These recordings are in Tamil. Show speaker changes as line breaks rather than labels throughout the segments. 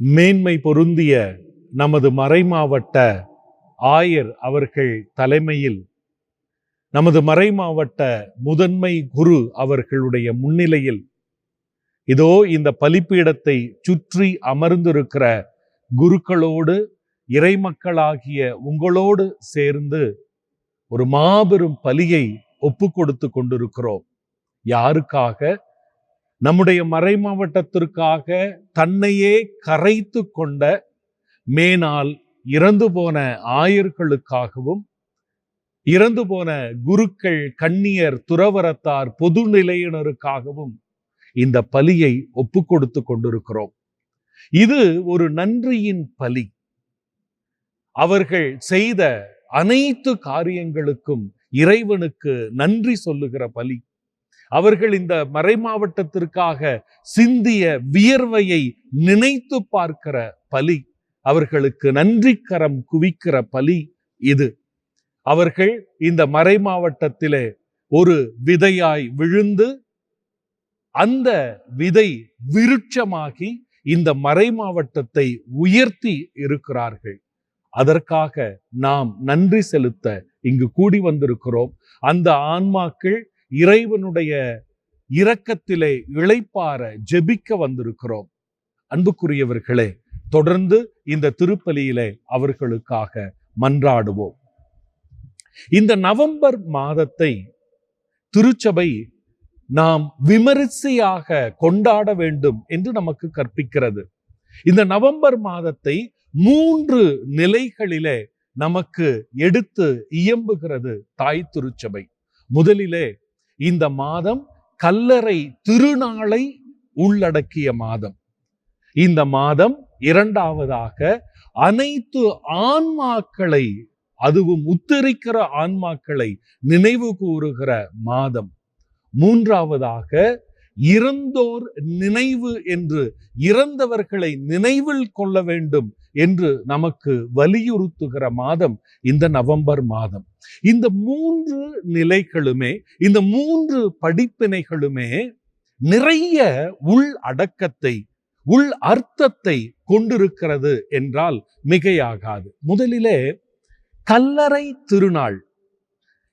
மேன்மை பொருந்திய நமது மறைமாவட்ட ஆயர் அவர்கள் தலைமையில் நமது மறைமாவட்ட முதன்மை குரு அவர்களுடைய முன்னிலையில் இதோ இந்த பலிப்பீடத்தை சுற்றி அமர்ந்திருக்கிற குருக்களோடு இறைமக்களாகிய உங்களோடு சேர்ந்து ஒரு மாபெரும் பலியை ஒப்பு கொடுத்து கொண்டிருக்கிறோம். யாருக்காக? நம்முடைய மறை மாவட்டத்திற்காக தன்னையே கரைத்து கொண்ட மேனால் இறந்து போன ஆயர்களுக்காகவும் இறந்து போன குருக்கள் கன்னியர் துறவரத்தார் பொது நிலையினருக்காகவும் இந்த பலியை ஒப்பு கொடுத்து கொண்டிருக்கிறோம். இது ஒரு நன்றியின் பலி. அவர்கள் செய்த அனைத்து காரியங்களுக்கும் இறைவனுக்கு நன்றி சொல்லுகிற பலி. அவர்கள் இந்த மறைமாவட்டத்திற்காக சிந்திய வியர்வையை நினைத்து பார்க்கிற பலி அவர்களுக்கு நன்றி கரம் குவிக்கிற பலி இது. அவர்கள் இந்த மறைமாவட்டத்திலே ஒரு விதையாய் விழுந்து அந்த விதை விருட்சமாகி இந்த மறைமாவட்டத்தை உயர்த்தி இருக்கிறார்கள். அதற்காக நாம் நன்றி செலுத்த இங்கு கூடி வந்திருக்கிறோம். அந்த ஆன்மாக்கள் இறைவனுடைய இரக்கத்திலே இழைப்பார ஜெபிக்க வந்திருக்கிறோம். அன்புக்குரியவர்களே தொடர்ந்து இந்த திருப்பலியிலே அவர்களுக்காக மன்றாடுவோம். இந்த நவம்பர் மாதத்தை திருச்சபை நாம் விமரிசையாக கொண்டாட வேண்டும் என்று நமக்கு கற்பிக்கிறது. இந்த நவம்பர் மாதத்தை மூன்று நிலைகளிலே நமக்கு எடுத்து இயம்புகிறது தாய் திருச்சபை. முதலிலே இந்த மாதம் கல்லறை திருநாளை உள்ளடக்கிய மாதம். இந்த மாதம் இரண்டாவதாக அனைத்து ஆன்மாக்களை அதுவும் உத்தரிக்கிற ஆன்மாக்களை நினைவு கூறுகிற மாதம். மூன்றாவதாக இறந்தோர் நினைவு என்று இறந்தவர்களை நினைவில் கொள்ள வேண்டும் என்று நமக்கு வலியுறுத்துகிற மாதம் இந்த நவம்பர் மாதம். இந்த மூன்று நிலைகளுமே இந்த மூன்று படிப்பினைகளுமே நிறைய உள் அடக்கத்தை உள் அர்த்தத்தை கொண்டிருக்கிறது என்றால் மிகையாகாது. முதலிலே கல்லறை திருநாள்.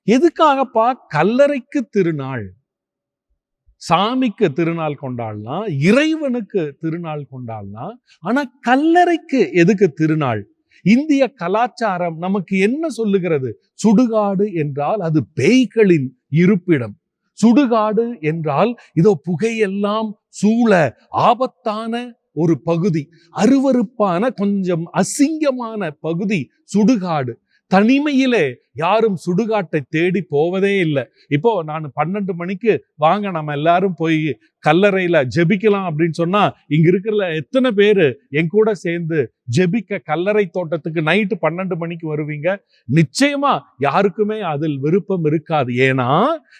எதுக்காகப்பா கல்லறைக்கு திருநாள்? சாமிக்கு திருநாள் கொண்டாடலாம் இறைவனுக்கு திருநாள் கொண்டாடலாம். ஆனா கல்லறைக்கு எதுக்கு திருநாள்? இந்திய கலாச்சாரம் நமக்கு என்ன சொல்லுகிறது? சுடுகாடு என்றால் அது பேய்களின் இருப்பிடம். சுடுகாடு என்றால் இதோ புகையெல்லாம் சூழ ஆபத்தான ஒரு பகுதி. அருவருப்பான கொஞ்சம் அசிங்கமான பகுதி சுடுகாடு. தனிமையிலே யாரும் சுடுகாட்டை தேடி போவதே இல்லை. இப்போ நான் பன்னெண்டு மணிக்கு வாங்க நம்ம எல்லாரும் போய் கல்லறையில ஜெபிக்கலாம் அப்படின்னு சொன்னா இங்க இருக்கிற எத்தனை பேரு என் கூட சேர்ந்து ஜெபிக்க கல்லறை தோட்டத்துக்கு நைட்டு பன்னெண்டு மணிக்கு வருவீங்க? நிச்சயமா யாருக்குமே அதில் விருப்பம் இருக்காது. ஏன்னா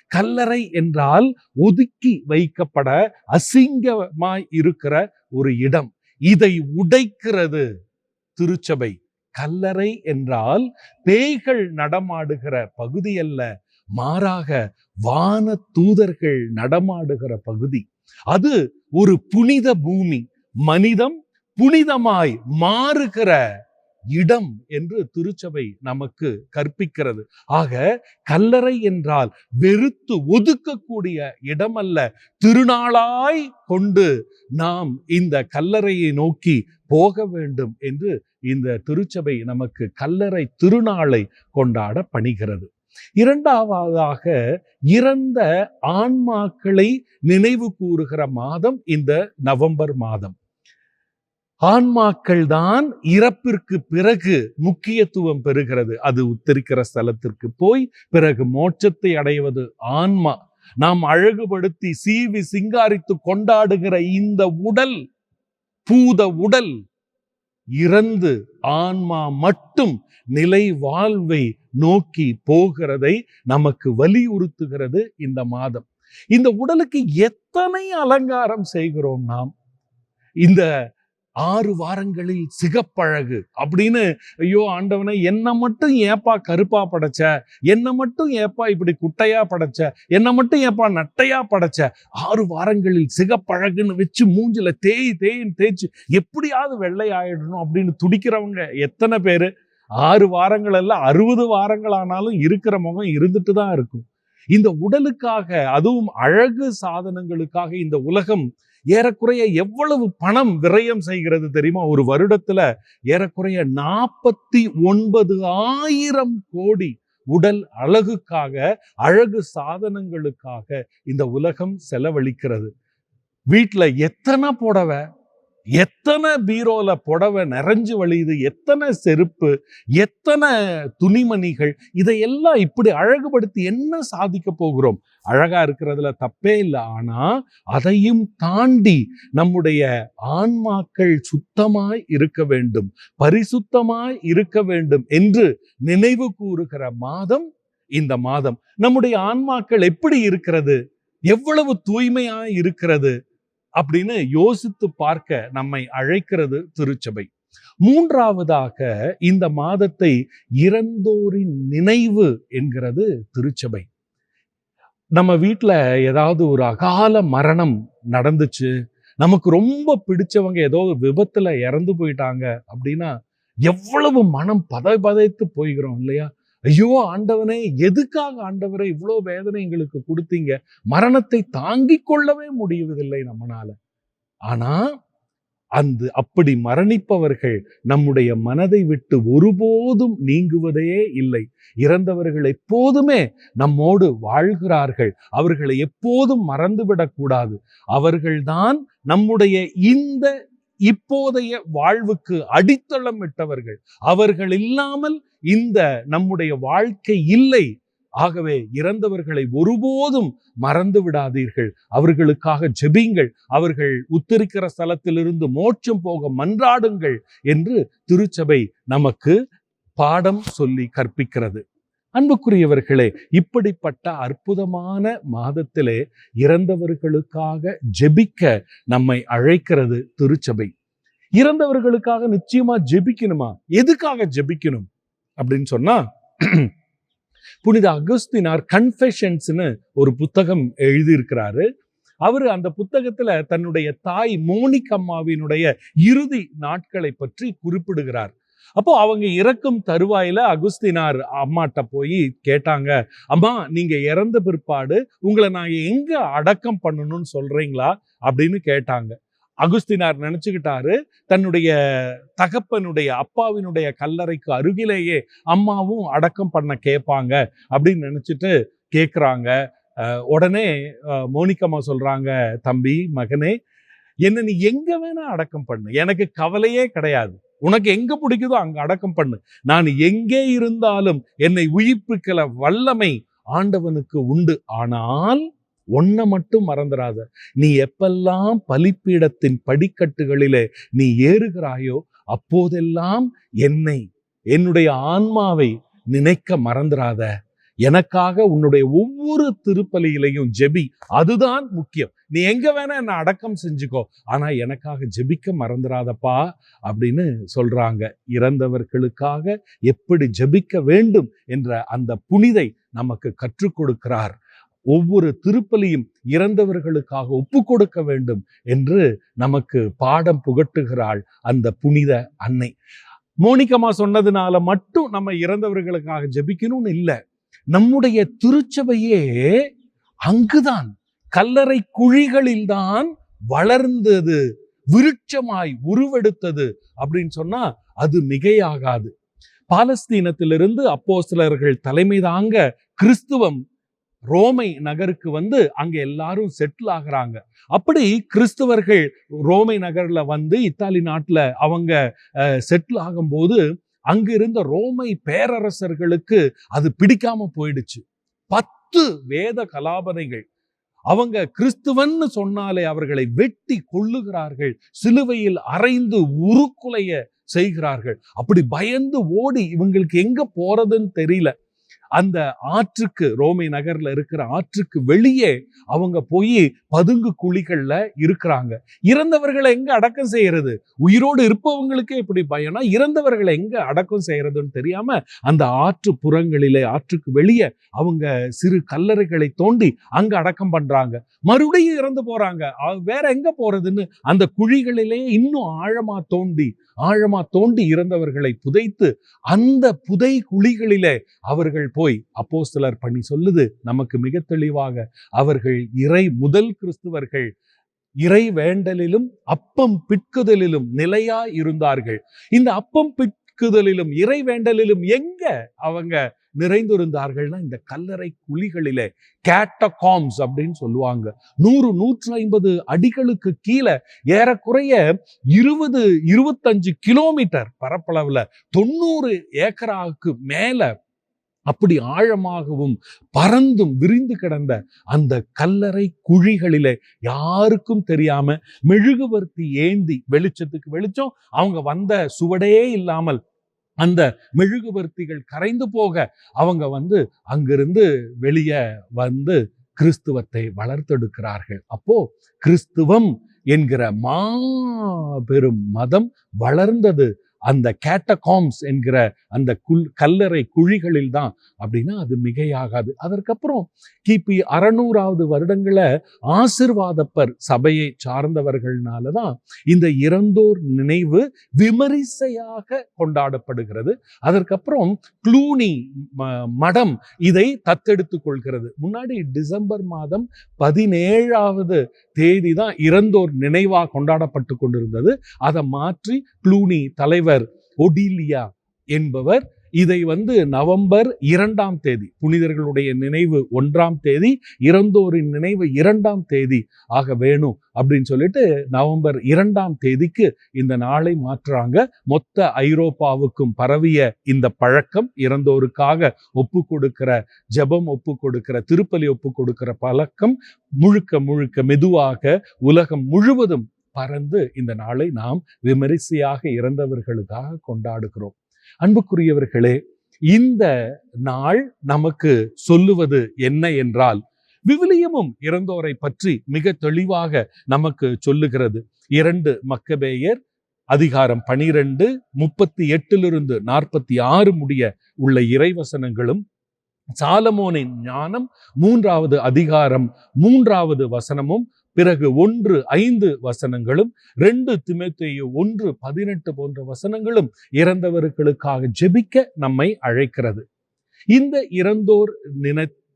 கல்லறை என்றால் ஒதுக்கி வைக்கப்பட அசிங்கமாய் இருக்கிற ஒரு இடம். இதை உடைக்கிறது திருச்சபை. கல்லறை என்றால் பேய்கள் நடமாடுகிற பகுதி அல்ல மாறாக வான தூதர்கள் நடமாடுகிற பகுதி. அது ஒரு புனித பூமி மனிதம் புனிதமாய் மாறுகிற இடம் என்று திருச்சபை நமக்கு கற்பிக்கிறது. ஆக கல்லறை என்றால் வெறுத்து ஒதுக்கக்கூடிய இடமல்ல திருநாளாய் கொண்டு நாம் இந்த கல்லறையை நோக்கி போக வேண்டும் என்று இந்த திருச்சபை நமக்கு கல்லறை திருநாளை கொண்டாட பணிகிறது. இரண்டாவதாக இறந்த ஆன்மாக்களை நினைவு கூறுகிற மாதம் இந்த நவம்பர் மாதம். ஆன்மாக்கள் தான் இறப்பிற்கு பிறகு முக்கியத்துவம் பெறுகிறது. அது உத்தரிக்கிற ஸ்தலத்திற்கு போய் பிறகு மோட்சத்தை அடைவது ஆன்மா. நாம் அழகுபடுத்தி சீவி சிங்காரித்து கொண்டாடுகிற இந்த உடல் பூத உடல் இறந்து ஆன்மா மட்டும் நிலை வாழ்வை நோக்கி போகிறதை நமக்கு வலியுறுத்துகிறது இந்த மாதம். இந்த உடலுக்கு எத்தனை அலங்காரம் செய்கிறோம் நாம்? இந்த ஆறு வாரங்களில் சிகப்பழகு அப்படின்னு ஐயோ ஆண்டவனை என்னை மட்டும் ஏப்பா கருப்பா படைச்ச? என்னை மட்டும் ஏப்பா இப்படி குட்டையா படைச்ச? என்னை மட்டும் ஏப்பா நட்டையா படைச்ச? ஆறு வாரங்களில் சிகப்பழகுன்னு வச்சு மூஞ்சில தேய் தேயின்னு தேய்ச்சு எப்படியாவது வெள்ளை ஆயிடணும் அப்படின்னு துடிக்கிறவங்க எத்தனை பேர்? ஆறு வாரங்கள் எல்லாம் அறுபது வாரங்கள் ஆனாலும் இருக்கிற முகம் இருந்துட்டு தான் இருக்கும். இந்த உடலுக்காக அதுவும் அழகு சாதனங்களுக்காக இந்த உலகம் ஏறக்குறைய எவ்வளவு பணம் விரயம் செய்கிறது தெரியுமா? ஒரு வருடத்துல ஏறக்குறைய நாற்பத்தி ஒன்பது ஆயிரம் கோடி உடல் அழகுக்காக அழகு சாதனங்களுக்காக இந்த உலகம் செலவழிக்கிறது. வீட்டுல எத்தனை புடவை? எத்தனை பீரோல புடவை நிறைஞ்சு வழியுது எத்தனை செருப்பு எத்தனை துணிமணிகள் இதையெல்லாம் இப்படி அழகுபடுத்தி என்ன சாதிக்க போகிறோம்? அழகா இருக்கிறதுல தப்பே இல்லை. ஆனா அதையும் தாண்டி நம்முடைய ஆன்மாக்கள் சுத்தமாய் இருக்க வேண்டும் பரிசுத்தமாய் இருக்க வேண்டும் என்று நினைவு கூறுகிற மாதம் இந்த மாதம். நம்முடைய ஆன்மாக்கள் எப்படி இருக்கிறது? எவ்வளவு தூய்மையாய் இருக்கிறது? அப்படின்னு யோசித்து பார்க்க நம்மை அழைக்கிறது திருச்சபை. மூன்றாவதாக இந்த மாதத்தை இறந்தோரின் நினைவு என்கிறது திருச்சபை. நம்ம வீட்டில் ஏதாவது ஒரு அகால மரணம் நடந்துச்சு நமக்கு ரொம்ப பிடிச்சவங்க ஏதோ ஒரு விபத்துல இறந்து போயிட்டாங்க அப்படின்னா எவ்வளவு மனம் பதை பதைத்து போய்கிறோம் இல்லையா? ஐயோ ஆண்டவனே எதுக்காக ஆண்டவரை இவ்வளோ வேதனை எங்களுக்கு கொடுத்தீங்க? மரணத்தை தாங்கிக் கொள்ளவே முடியவதில்லை நம்மனால. ஆனா அந்த அப்படி மரணிப்பவர்கள் நம்முடைய மனதை விட்டு ஒருபோதும் நீங்குவதே இல்லை. இறந்தவர்கள் எப்போதுமே நம்மோடு வாழ்கிறார்கள். அவர்களை எப்போதும் மறந்துவிடக்கூடாது. அவர்கள்தான் நம்முடைய இந்த இப்போதைய வாழ்வுக்கு அடித்தளம் இட்டவர்கள். அவர்கள் இல்லாமல் இந்த நம்முடைய வாழ்க்கை இல்லை. ஆகவே இறந்தவர்களை ஒருபோதும் மறந்து விடாதீர்கள். அவர்களுக்காக ஜெபிங்கள். அவர்கள் உத்தரிக்கிற ஸ்தலத்திலிருந்து மோட்சம் போக மன்றாடுங்கள் என்று திருச்சபை நமக்கு பாடம் சொல்லி கற்பிக்கிறது. அன்புக்குரியவர்களே இப்படிப்பட்ட அற்புதமான மாதத்திலே இறந்தவர்களுக்காக ஜெபிக்க நம்மை அழைக்கிறது திருச்சபை. இறந்தவர்களுக்காக நிச்சயமா ஜெபிக்கணுமா? எதுக்காக ஜெபிக்கணும்? அப்படின்னு சொன்னா புனித அகஸ்தினார் கன்ஃபெஷன்ஸ்னு ஒரு புத்தகம் எழுதியிருக்கிறாரு. அவர் அந்த புத்தகத்துல தன்னுடைய தாய் மோனிக் அம்மாவினுடைய இறுதி நாட்களை பற்றி குறிப்பிடுகிறார். அப்போ அவங்க இறக்கும் தருவாயில அகுஸ்தினார் அம்மாட்ட போய் கேட்டாங்க அம்மா நீங்க இறந்த பிற்பாடு உங்களை நான் எங்க அடக்கம் பண்ணணும்னு சொல்றீங்களா? அப்படின்னு கேட்டாங்க. அகுஸ்தினார் நினைச்சுக்கிட்டாரு தன்னுடைய தகப்பனுடைய அப்பாவினுடைய கல்லறைக்கு அருகிலேயே அம்மாவும் அடக்கம் பண்ண கேட்பாங்க அப்படின்னு நினைச்சிட்டு கேட்குறாங்க உடனே அஹ், மோனிகம்மா சொல்றாங்க தம்பி மகனே என்ன நீ எங்க வேணா அடக்கம் பண்ணு. எனக்கு கவலையே கிடையாது. உனக்கு எங்க பிடிக்குதோ அங்க அடக்கம் பண்ணு. நான் எங்கே இருந்தாலும் என்னை உயிர்ப்பிக்கல வல்லமை ஆண்டவனுக்கு உண்டு. ஆனால் ஒன்ன மட்டும் மறந்துடாத நீ எப்பெல்லாம் பலிப்பீடத்தின் படிக்கட்டுகளிலே நீ ஏறுகிறாயோ அப்போதெல்லாம் என்னை என்னுடைய ஆன்மாவை நினைக்க மறந்துடாத எனக்காக உன்னுடைய ஒவ்வொரு திருப்பலியிலையும் ஜெபி. அதுதான் முக்கியம். நீ எங்க வேணா என்ன அடக்கம் செஞ்சுக்கோ. ஆனா எனக்காக ஜெபிக்க மறந்துடாதப்பா அப்படின்னு சொல்றாங்க. இறந்தவர்களுக்காக எப்படி ஜெபிக்க வேண்டும் என்ற அந்த புனிதை நமக்கு கற்றுக் கொடுக்கிறார். ஒவ்வொரு திருப்பலியும் இறந்தவர்களுக்காக ஒப்பு கொடுக்க வேண்டும் என்று நமக்கு பாடம் புகட்டுகிறாள் அந்த புனித அன்னை. மோனிகமா சொன்னதுனால மட்டும் நம்ம இறந்தவர்களுக்காக ஜெபிக்கணும்னு இல்லை. நம்முடைய திருச்சபையே அங்குதான் கல்லறை குழிகளில்தான் வளர்ந்தது விருட்சமாய் உருவெடுத்தது அப்படின்னு சொன்னா அது மிகையாகாது. பாலஸ்தீனத்திலிருந்து அப்போஸ்தலர்கள் தலைமை தாங்க கிறிஸ்துவம் ரோமை நகருக்கு வந்து அங்க எல்லாரும் செட்டில் ஆகுறாங்க. அப்படி கிறிஸ்தவர்கள் ரோமை நகர்ல வந்து இத்தாலி நாட்டுல அவங்க செட்டில் ஆகும்போது அங்கு இருந்த ரோமை பேரரசர்களுக்கு அது பிடிக்காம போயிடுச்சு. பத்து வேத கலாபனைகள். அவங்க கிறிஸ்துவன்னு சொன்னாலே அவர்களை வெட்டி கொள்ளுகிறார்கள் சிலுவையில் அரைந்து உருக்குலைய செய்கிறார்கள். அப்படி பயந்து ஓடி இவங்களுக்கு எங்க போறதுன்னு தெரியல. அந்த ஆற்றுக்கு ரோமை நகர்ல இருக்கிற ஆற்றுக்கு வெளியே அவங்க போய் பதுங்கு குழிகள்ல இருக்கிறாங்க. இறந்தவர்களை எங்க அடக்கம் செய்யறது? உயிரோடு இருப்பவங்களுக்கே இப்படி பயம்னா இறந்தவர்களை எங்க அடக்கம் செய்யறதுன்னு தெரியாம அந்த ஆற்று புறங்களிலே ஆற்றுக்கு வெளியே அவங்க சிறு கல்லறைகளை தோண்டி அங்க அடக்கம் பண்றாங்க. மறுபடியும் இறந்து போறாங்க. வேற எங்க போறதுன்னு அந்த குழிகளிலே இன்னும் ஆழமா தோண்டி ஆழமா தோண்டி இறந்தவர்களை புதைத்து அந்த புதை குழிகளிலே அவர்கள் போய் அப்போஸ்தலர் பண்ணி சொல்லுது. நமக்கு மிக தெளிவாக அவர்கள் இறை முதல் கிறிஸ்துவர்கள் இறை வேண்டலிலும் அப்பம் பிட்குதலிலும் நிலையா இருந்தார்கள். இந்த அப்பம் பிட்குதலிலும் இறை வேண்டலிலும் எங்க அவங்க நிறைந்திருந்தார்கள்னா இந்த கல்லறை குழிகளிலே கேட்டகாம்ஸ் அப்படின்னு சொல்லுவாங்க. நூறு நூற்றி ஐம்பது அடிகளுக்கு கீழே ஏறக்குறைய இருபது இருபத்தஞ்சு கிலோமீட்டர் பரப்பளவுல தொண்ணூறு ஏக்கராவுக்கு மேலே அப்படி ஆழமாகவும் பறந்தும் விரிந்து கிடந்த அந்த கல்லறை குழிகளிலே யாருக்கும் தெரியாம மெழுகுவர்த்தி ஏந்தி வெளிச்சத்துக்கு வெளிச்சம் அவங்க வந்த சுவடே இல்லாமல் அந்த மெழுகுவர்த்திகள் கரைந்து போக அவங்க வந்து அங்கிருந்து வெளியே வந்து கிறிஸ்துவத்தை வளர்த்தெடுக்கிறார்கள். அப்போ கிறிஸ்துவம் என்கிற மாபெரும் மதம் வளர்ந்தது. அந்த கேட்டகாம்ஸ் என்கிற அந்த குல் கல்லறை குழிகளில் தான் அப்படின்னா அது மிகையாகாது. அதற்கப்புறம் கிபி அறநூறாவது வருடங்களை ஆசிர்வாதப்பர் சபையை சார்ந்தவர்கள்னால தான் இந்த இறந்தோர் நினைவு விமரிசையாக கொண்டாடப்படுகிறது. அதற்கப்புறம் க்ளூனி ம- மடம் இதை தத்தெடுத்து கொள்கிறது. முன்னாடி டிசம்பர் மாதம் பதினேழாவது தேதி தான் இறந்தோர் நினைவாக கொண்டாடப்பட்டு கொண்டிருந்தது. அதை மாற்றி க்ளூனி தலைவர் ஒடிலியா என்பவர் இதை வந்து நவம்பர் இரண்டாம் தேதி புனிதர்களுடைய நினைவு ஒன்றாம் தேதி இறந்தோரின் நினைவு இரண்டாம் தேதி ஆக வேணும் அப்படின்னு சொல்லிட்டு நவம்பர் இரண்டாம் தேதிக்கு இந்த நாளை மாற்றுறாங்க. மொத்த ஐரோப்பாவுக்கும் பரவிய இந்த பழக்கம் இறந்தோருக்காக ஒப்பு கொடுக்கிற ஜெபம் ஒப்பு கொடுக்கிற திருப்பலி ஒப்பு கொடுக்கிற பழக்கம் முழுக்க முழுக்க மெதுவாக உலகம் முழுவதும் பறந்து இந்த நாளை நாம் விமரிசையாக இறந்தவர்களுக்காக கொண்டாடுகிறோம். அன்புக்குரியவர்களே இந்த நாள் நமக்கு சொல்லுவது என்ன என்றால் விவிலியமும் இறந்தோரை பற்றி மிக தெளிவாக நமக்கு சொல்லுகிறது. இரண்டு மக்கபேயர் அதிகாரம் பனிரெண்டு முப்பத்தி எட்டிலிருந்து நாற்பத்தி ஆறு முடிய உள்ள இறைவசனங்களும் சாலமோனின் ஞானம் மூன்றாவது அதிகாரம் மூன்றாவது வசனமும் பிறகு ஒன்று ஐந்து வசனங்களும் ரெண்டு திமுத்தையு ஒன்று பதினெட்டு போன்ற வசனங்களும் இறந்தவர்களுக்காக ஜெபிக்க நம்மை அழைக்கிறது. இந்த இறந்தோர்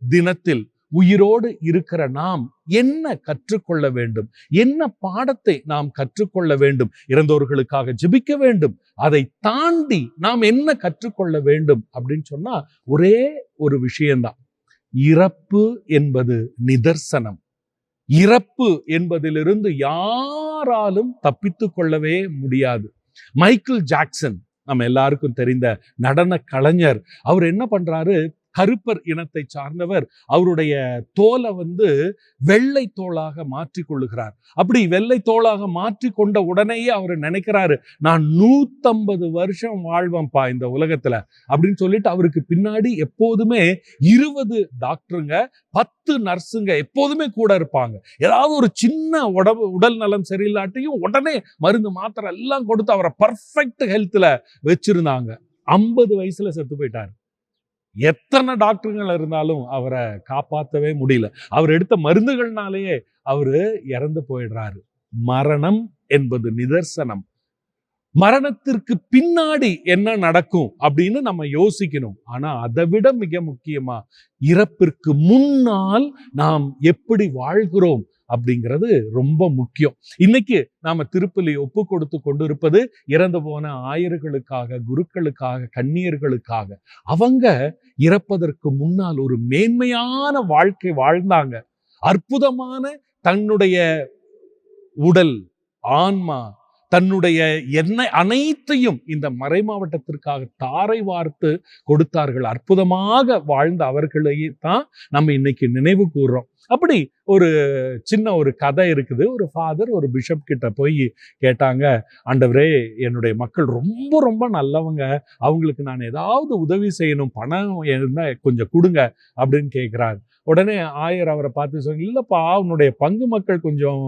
தினத்தில் உயிரோடு இருக்கிற நாம் என்ன கற்றுக்கொள்ள வேண்டும்? என்ன பாடத்தை நாம் கற்றுக்கொள்ள வேண்டும்? இறந்தோர்களுக்காக ஜெபிக்க வேண்டும். அதை தாண்டி நாம் என்ன கற்றுக்கொள்ள வேண்டும்? அப்படின்னு சொன்னா ஒரே ஒரு விஷயம்தான். இறப்பு என்பது நிதர்சனம். இறப்பு என்பதிலிருந்து யாராலும் தப்பித்து கொள்ளவே முடியாது. மைக்கேல் ஜாக்சன் நம்ம எல்லாருக்கும் தெரிந்த நடன கலைஞர் அவர் என்ன பண்றாரு? கருப்பர் இனத்தை சார்ந்தவர். அவருடைய தோலை வந்து வெள்ளை தோலாக மாற்றி கொள்ளுகிறார். அப்படி வெள்ளை தோலாக மாற்றி கொண்ட உடனேயே அவர் நினைக்கிறாரு நான் நூத்தம்பது வருஷம் வாழ்வேன்ப்பா இந்த உலகத்துல. அப்படின்னு சொல்லிட்டு அவருக்கு பின்னாடி எப்போதுமே இருபது டாக்டருங்க பத்து நர்ஸுங்க எப்போதுமே கூட இருப்பாங்க. ஏதாவது ஒரு சின்ன உடம்பு உடல் நலம் சரியில்லாட்டியும் உடனே மருந்து மாத்திரை எல்லாம் கொடுத்து அவரை பர்ஃபெக்ட் ஹெல்த்ல வச்சிருந்தாங்க. ஐம்பது வயசுல செத்து போயிட்டாரு. எத்தனை டாக்டருங்கள் இருந்தாலும் அவரை காப்பாற்றவே முடியல. அவர் எடுத்த மருந்துகள்னாலேயே அவரு இறந்து போயிடுறாரு. மரணம் என்பது நிதர்சனம். மரணத்திற்கு பின்னாடி என்ன நடக்கும் அப்படின்னு நம்ம யோசிக்கணும். ஆனா அதை விட மிக முக்கியமா இறப்பிற்கு முன்னால் நாம் எப்படி வாழ்கிறோம்? அப்படிங்கிறது ரொம்ப முக்கியம். இன்னைக்கு நாம திருப்பலி ஒப்பு கொடுத்து கொண்டிருப்பது இறந்து போன ஆயர்களுக்காக குருக்களுக்காக கண்ணியர்களுக்காக அவங்க இறப்பதற்கு முன்னால் ஒரு மேன்மையான வாழ்க்கை வாழ்ந்தாங்க. அற்புதமான தன்னுடைய உடல் ஆன்மா தன்னுடைய எண்ணெய் அனைத்தையும் இந்த மறை மாவட்டத்திற்காக தாரை வார்த்து கொடுத்தார்கள். அற்புதமாக வாழ்ந்த அவர்களையே தான் நம்ம இன்னைக்கு நினைவு கூறுறோம் அப்படி ஒரு சின்ன ஒரு கதை இருக்குது. ஒரு ஃபாதர் ஒரு பிஷப் கிட்ட போய் கேட்டாங்க ஆண்டவரே என்னுடைய மக்கள் ரொம்ப ரொம்ப நல்லவங்க. அவங்களுக்கு நான் ஏதாவது உதவி செய்யணும். பணம் என்ன கொஞ்சம் கொடுங்க அப்படின்னு கேட்குறாரு உடனே ஆயர் அவரை பார்த்து சொல்லி இல்லைப்பா அவனுடைய பங்கு மக்கள் கொஞ்சம்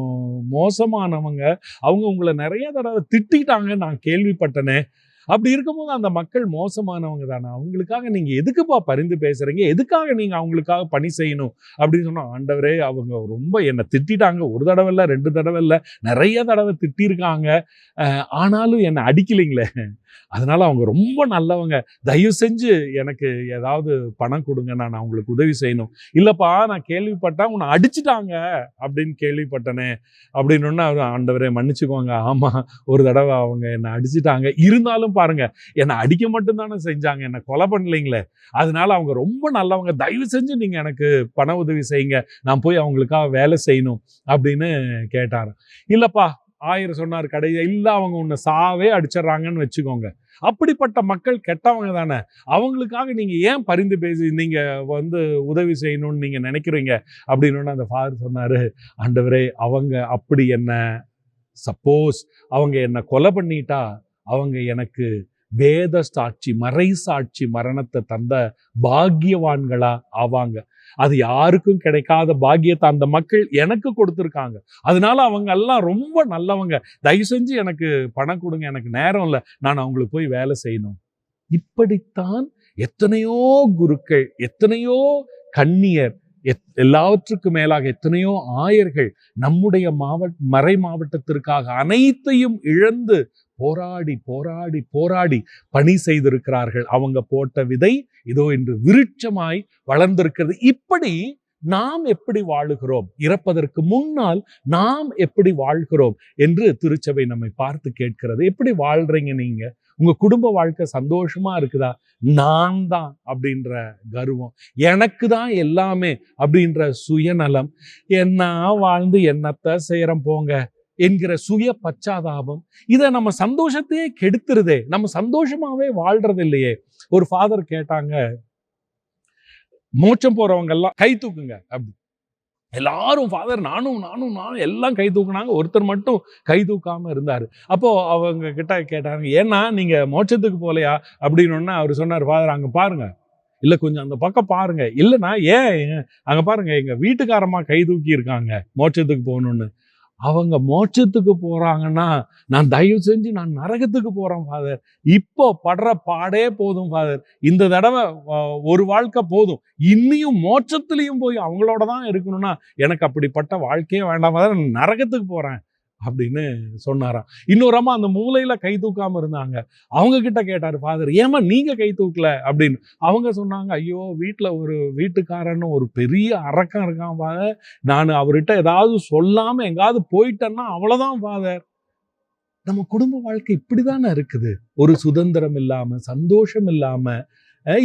மோசமானவங்க. அவங்க உங்களை நிறைய தடவை திட்டிட்டாங்க நான் கேள்விப்பட்டனே. அப்படி இருக்கும்போது அந்த மக்கள் மோசமானவங்க தானே. அவங்களுக்காக நீங்க எதுக்குப்பா பரிந்து பேசுறீங்க? எதுக்காக நீங்க அவங்களுக்காக பணி செய்யணும்? அப்படின்னு சொன்னா ஆண்டவரே அவங்க ரொம்ப என்னை திட்டிட்டாங்க. ஒரு தடவை இல்லை ரெண்டு தடவை இல்லை நிறைய தடவை திட்டிருக்காங்க அஹ் ஆனாலும் என்னை அடிக்கலைங்களே. அதனால அவங்க ரொம்ப நல்லவங்க. தயவு செஞ்சு எனக்கு ஏதாவது பணம் கொடுங்க நான் அவங்களுக்கு உதவி செய்யணும். இல்லப்பா நான் கேள்விப்பட்டேன் உன்னை அடிச்சிட்டாங்க அப்படின்னு கேள்விப்பட்டனே அப்படின்னு அவர் ஆண்டவரே மன்னிச்சுக்கோங்க. ஆமா ஒரு தடவை அவங்க என்னை அடிச்சிட்டாங்க. இருந்தாலும் பாருங்க என்னை அடிக்க மட்டும்தானே செஞ்சாங்க. என்னை கொலை பண்ணலைங்களே. அதனால அவங்க ரொம்ப நல்லவங்க. தயவு செஞ்சு நீங்க எனக்கு பண உதவி செய்யுங்க. நான் போய் அவங்களுக்காக வேலை செய்யணும். அப்படின்னு கேட்டாரு இல்லப்பா ஆயிரம் சொன்னார் கடையை இல்லை அவங்க உன்னை சாவே அடிச்சிடுறாங்கன்னு வச்சுக்கோங்க. அப்படிப்பட்ட மக்கள் கெட்டவங்க தானே. அவங்களுக்காக நீங்கள் ஏன் பரிந்து பேசி நீங்கள் வந்து உதவி செய்யணும்னு நீங்கள் நினைக்கிறீங்க? அப்படின்னு அந்த ஃபாதர் சொன்னார் ஆண்டவரே அவங்க அப்படி என்ன சப்போஸ் அவங்க என்னை கொலை பண்ணிட்டா அவங்க எனக்கு வேத சாட்சி மறை சாட்சி மரணத்தை தந்த பாக்கியவான்களா ஆவாங்க. அது யாருக்கும் கிடைக்காத பாக்கியத்தை அந்த மக்கள் எனக்கு கொடுத்துருக்காங்க. அதனால அவங்க எல்லாம் ரொம்ப நல்லவங்க. தயவு செஞ்சு எனக்கு பணம் கொடுங்க எனக்கு நேரம் இல்லை. நான் அவங்களுக்கு போய் வேலை செய்யணும். இப்படித்தான் எத்தனையோ குருக்கள் எத்தனையோ கன்னியர் எத் எல்லாவற்றுக்கும் மேலாக எத்தனையோ ஆயர்கள் நம்முடைய மாவட்ட மறை மாவட்டத்திற்காக அனைத்தையும் இழந்து போராடி போராடி போராடி பணி செய்திருக்கிறார்கள். அவங்க போட்ட விதை இதோ இன்று விருட்சமாய் வளர்ந்திருக்கிறது. இப்படி நாம் எப்படி வாழுகிறோம்? இறப்பதற்கு முன்னால் நாம் எப்படி வாழ்கிறோம்? என்று திருச்சபை நம்மை பார்த்து கேட்கிறது. எப்படி வாழ்றீங்க நீங்க? உங்க குடும்ப வாழ்க்கை சந்தோஷமா இருக்குதா? நான் தான் அப்படின்ற கர்வம். எனக்கு தான் எல்லாமே அப்படின்ற சுயநலம். என்ன வாழ்ந்து என்னத்த செய்யறோம் போங்க என்கிற சுய பச்சாதாபம். இதை நம்ம சந்தோஷத்தையே கெடுத்துருதே. நம்ம சந்தோஷமாவே வாழ்றது இல்லையே. ஒரு ஃபாதர் கேட்டாங்க மோட்சம் போறவங்க எல்லாம் கை தூக்குங்க அப்படி. எல்லாரும் ஃபாதர் நானும் நானும் நானும் எல்லாம் கை தூக்குனாங்க. ஒருத்தர் மட்டும் கை தூக்காமல் இருந்தார். அப்போது அவங்க கிட்ட கேட்டாங்க ஏன்னா நீங்கள் மோட்சத்துக்கு போகலையா அப்படின்னு அவர் சொன்னார் ஃபாதர் அங்கே பாருங்கள் இல்லை கொஞ்சம் அந்த பக்கம் பாருங்க. இல்லைன்னா ஏன்? அங்கே பாருங்கள் எங்கள் வீட்டுக்காரமாக கை தூக்கி இருக்காங்க மோட்சத்துக்கு போகணுன்னு அவங்க மோட்சத்துக்கு போகிறாங்கன்னா நான் தயவு செஞ்சு நான் நரகத்துக்கு போகிறேன் ஃபாதர் இப்போ படுற பாடே போதும் ஃபாதர் இந்த தடவை ஒரு வாழ்க்கை போதும். இன்னியும் மோட்சத்துலேயும் போய் அவங்களோட தான் இருக்கணும்னா எனக்கு அப்படிப்பட்ட வாழ்க்கையே வேண்டாம் ஃபாதர் நான் நரகத்துக்கு போகிறேன் அப்படின்னு சொன்னாராம். இன்னொரு அம்மா அந்த மூலையில் கை தூக்காமல் இருந்தாங்க. அவங்க கிட்ட கேட்டார் ஃபாதர் ஏமா நீங்கள் கை தூக்கல? அப்படின்னு. அவங்க சொன்னாங்க ஐயோ வீட்டில் ஒரு வீட்டுக்காரன்னு ஒரு பெரிய அரக்கம் இருக்கான் ஃபாதர் நான் அவர்கிட்ட ஏதாவது சொல்லாமல் எங்காவது போயிட்டேன்னா அவ்வளோதான் ஃபாதர் நம்ம குடும்ப வாழ்க்கை இப்படிதானே இருக்குது. ஒரு சுதந்திரம் இல்லாமல் சந்தோஷம் இல்லாமல்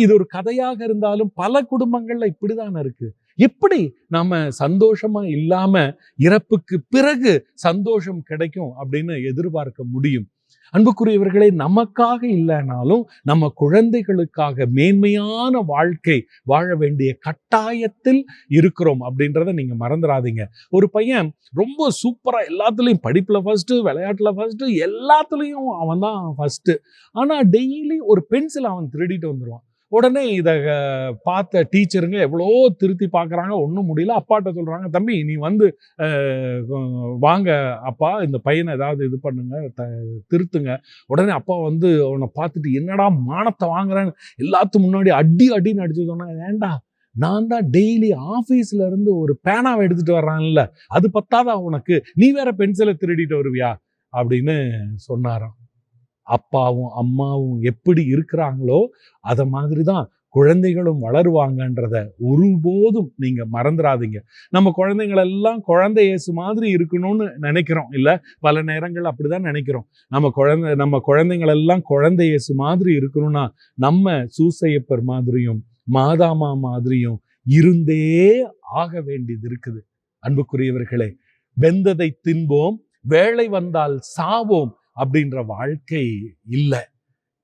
இது ஒரு கதையாக இருந்தாலும் பல குடும்பங்கள்ல இப்படிதானே இருக்குது எப்படி நம்ம சந்தோஷமா இல்லாம இறப்புக்கு பிறகு சந்தோஷம் கிடைக்கும் அப்படின்னு எதிர்பார்க்க முடியும்? அன்புக்குரியவர்களே நமக்காக இல்லைனாலும் நம்ம குழந்தைகளுக்காக மேன்மையான வாழ்க்கை வாழ வேண்டிய கட்டாயத்தில் இருக்கிறோம் அப்படின்றத நீங்க மறந்துடாதீங்க ஒரு பையன் ரொம்ப சூப்பரா எல்லாத்துலேயும் படிப்புல ஃபர்ஸ்ட் விளையாட்டுல ஃபர்ஸ்ட் எல்லாத்துலேயும் அவன் தான் ஃபர்ஸ்ட் ஆனா டெய்லி ஒரு பென்சில் அவன் திருடிட்டு வந்துடுவான் உடனே இதை பார்த்த டீச்சருங்க எவ்வளோ திருத்தி பார்க்குறாங்க ஒன்றும் முடியல. அப்பாட்ட சொல்கிறாங்க தம்பி நீ வந்து வாங்க அப்பா இந்த பையனை ஏதாவது இது பண்ணுங்க த திருத்துங்க. உடனே அப்பா வந்து அவனை பார்த்துட்டு என்னடா மானத்தை வாங்குறேன்னு? எல்லாத்துக்கும் முன்னாடி அடி அடின்னு அடிச்சு சொன்னாங்க ஏன்டா நான் தான் டெய்லி ஆஃபீஸ்ல இருந்து ஒரு பேனாவை எடுத்துகிட்டு வர்றான்ல அது பத்தாதா உனக்கு? நீ வேற பென்சிலை திருடிட்டு வருவியா? அப்படின்னு சொன்னாராம். அப்பாவும் அம்மாவும் எப்படி இருக்கிறாங்களோ அதை மாதிரி தான் குழந்தைகளும் வளருவாங்கன்றத ஒருபோதும் நீங்க மறந்துடாதீங்க நம்ம குழந்தைகள் எல்லாம் குழந்தை இயேசு மாதிரி இருக்கணும்னு நினைக்கிறோம். இல்ல பல நேரங்கள் அப்படிதான் நினைக்கிறோம். நம்ம குழந்தை நம்ம குழந்தைகள் எல்லாம் குழந்தை இயேசு மாதிரி இருக்கணும்னா நம்ம சூசையப்பர் மாதிரியும் மாதாமா மாதிரியும் இருந்தே ஆக வேண்டியது இருக்குது. அன்புக்குரியவர்களே வெந்ததை தின்போம் வேலை வந்தால் சாவோம். அப்படின்ற வாழ்க்கை இல்லை.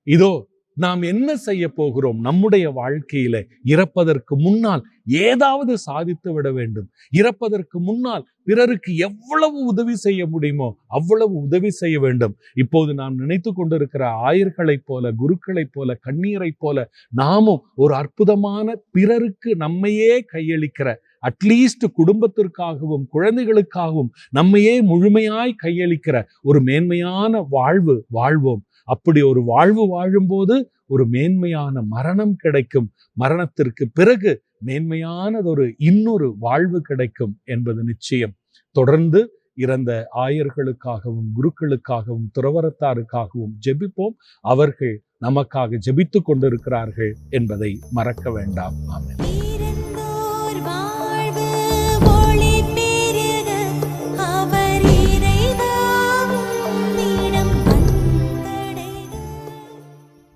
இதோ நாம் என்ன செய்ய போகிறோம்? நம்முடைய வாழ்க்கையில இறப்பதற்கு முன்னால் ஏதாவது சாதித்து விட வேண்டும். இறப்பதற்கு முன்னால் பிறருக்கு எவ்வளவு உதவி செய்ய முடியுமோ அவ்வளவு உதவி செய்ய வேண்டும். இப்போது நாம் நினைத்து கொண்டிருக்கிற ஆயர்களைப் போல குருக்களைப் போல கண்ணீரைப் போல நாமும் ஒரு அற்புதமான பிறருக்கு நம்மையே கையளிக்கிற அட்லீஸ்ட் குடும்பத்திற்காகவும் குழந்தைகளுக்காகவும் நம்மையே முழுமையாய் கையளிக்கிற ஒரு மேன்மையான வாழ்வு வாழ்வோம். அப்படி ஒரு வாழ்வு வாழும்போது ஒரு மேன்மையான மரணம் கிடைக்கும். மரணத்திற்கு பிறகு மேன்மையானதொரு இன்னொரு வாழ்வு கிடைக்கும் என்பது நிச்சயம். தொடர்ந்து இறந்த ஆயர்களுக்காகவும் குருக்களுக்காகவும் துறவரத்தாருக்காகவும் ஜெபிப்போம். அவர்கள் நமக்காக ஜெபித்துக் கொண்டிருக்கிறார்கள் என்பதை மறக்க வேண்டாம். ஆமாம்